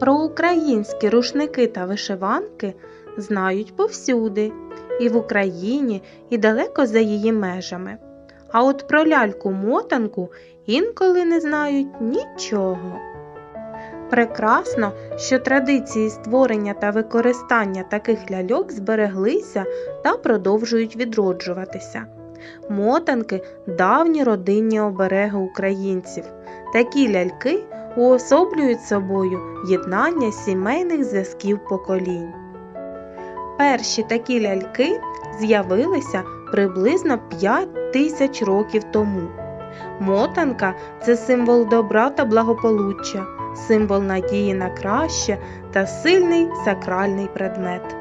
Про українські рушники та вишиванки знають повсюди, і в Україні, і далеко за її межами. А от про ляльку-мотанку інколи не знають нічого. Прекрасно, що традиції створення та використання таких ляльок збереглися та продовжують відроджуватися. Мотанки давні родинні обереги українців. Такі ляльки уособлюють собою єднання сімейних зв'язків поколінь. Перші такі ляльки з'явилися приблизно 5 тисяч років тому. Мотанка це символ добра та благополуччя, символ надії на краще та сильний сакральний предмет.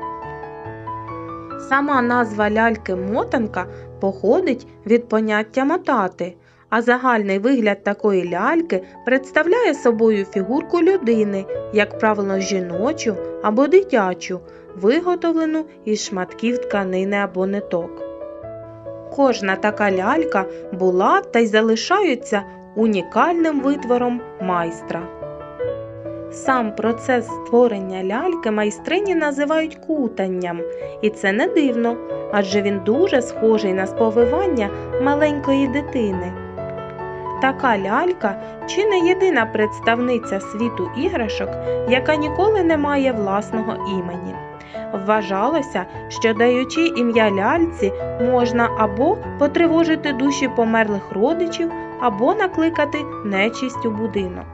Сама назва ляльки мотанка походить від поняття мотати, а загальний вигляд такої ляльки представляє собою фігурку людини, як правило, жіночу або дитячу, виготовлену із шматків тканини або ниток. Кожна така лялька була та й залишається унікальним витвором майстра. Сам процес створення ляльки майстрині називають кутанням, і це не дивно, адже він дуже схожий на сповивання маленької дитини. Така лялька чи не єдина представниця світу іграшок, яка ніколи не має власного імені. Вважалося, що даючи ім'я ляльці, можна або потривожити душі померлих родичів, або накликати нечисть у будинок.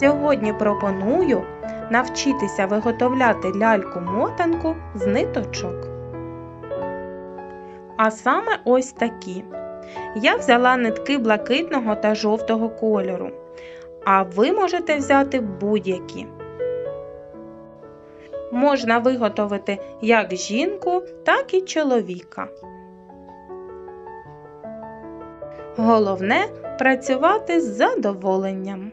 Сьогодні пропоную навчитися виготовляти ляльку-мотанку з ниточок. А саме ось такі. Я взяла нитки блакитного та жовтого кольору, а ви можете взяти будь-які. Можна виготовити як жінку, так і чоловіка. Головне працювати з задоволенням.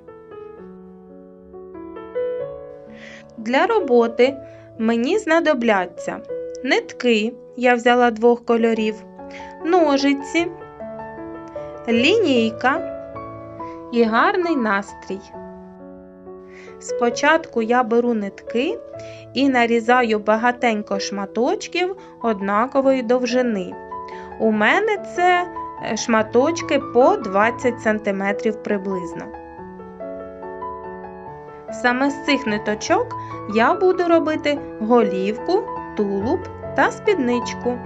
Для роботи мені знадобляться нитки, я взяла двох кольорів, ножиці, лінійка і гарний настрій. Спочатку я беру нитки і нарізаю багатенько шматочків однакової довжини. У мене це е, шматочки по 20 см приблизно. Саме з цих ниточок я буду робити голівку, тулуб та спідничку.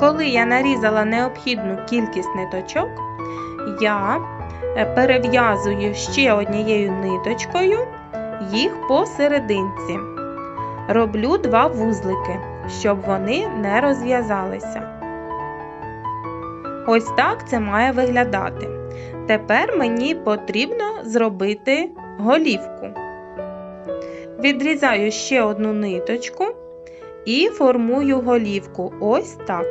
Коли я нарізала необхідну кількість ниточок, я е, перев'язую ще однією ниточкою їх посерединці. Роблю два вузлики, щоб вони не розв'язалися. Ось так це має виглядати. Тепер мені потрібно зробити голівку. Відрізаю ще одну ниточку і формую голівку ось так.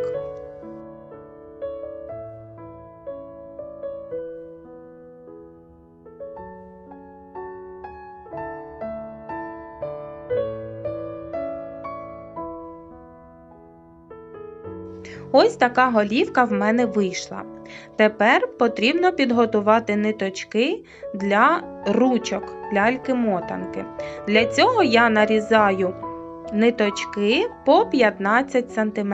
Ось така голівка в мене вийшла. Тепер потрібно підготувати ниточки для ручок ляльки-мотанки. Для цього я нарізаю ниточки по 15 см.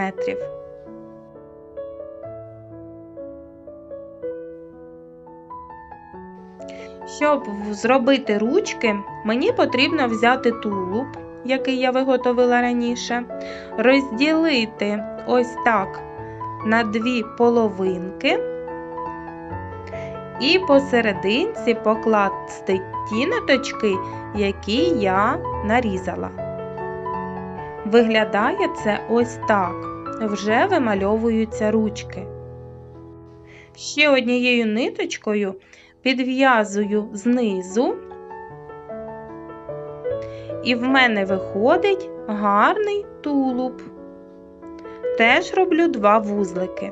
Щоб зробити ручки, мені потрібно взяти тулуб, який я виготовила раніше, розділити ось так на дві половинки і посерединці покласти ті ниточки, які я нарізала. Виглядає це ось так. Вже вимальовуються ручки. Ще однією ниточкою підв'язую знизу, і в мене виходить гарний тулуб. Теж роблю два вузлики.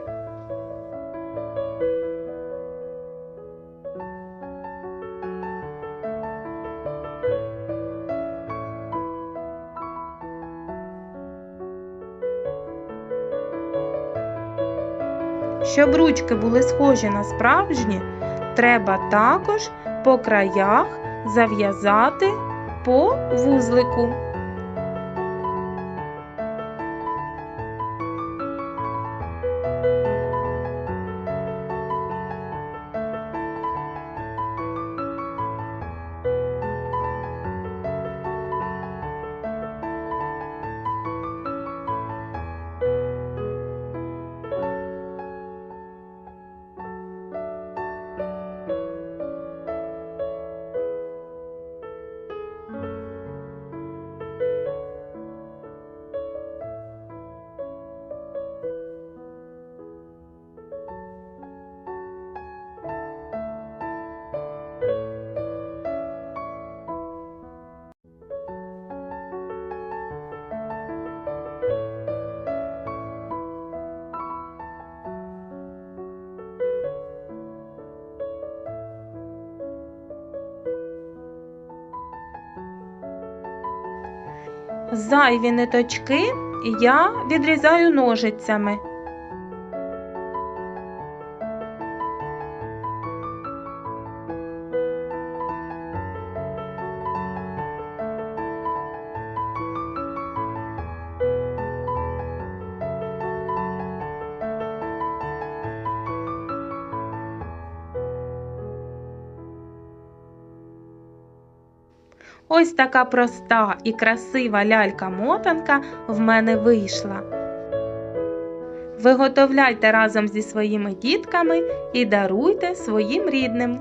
Щоб ручки були схожі на справжні, треба також по краях зав'язати по вузлику. Зайві ниточки я відрізаю ножицями. Ось така проста і красива лялька-мотанка в мене вийшла. Виготовляйте разом зі своїми дітками і даруйте своїм рідним.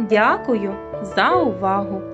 Дякую за увагу!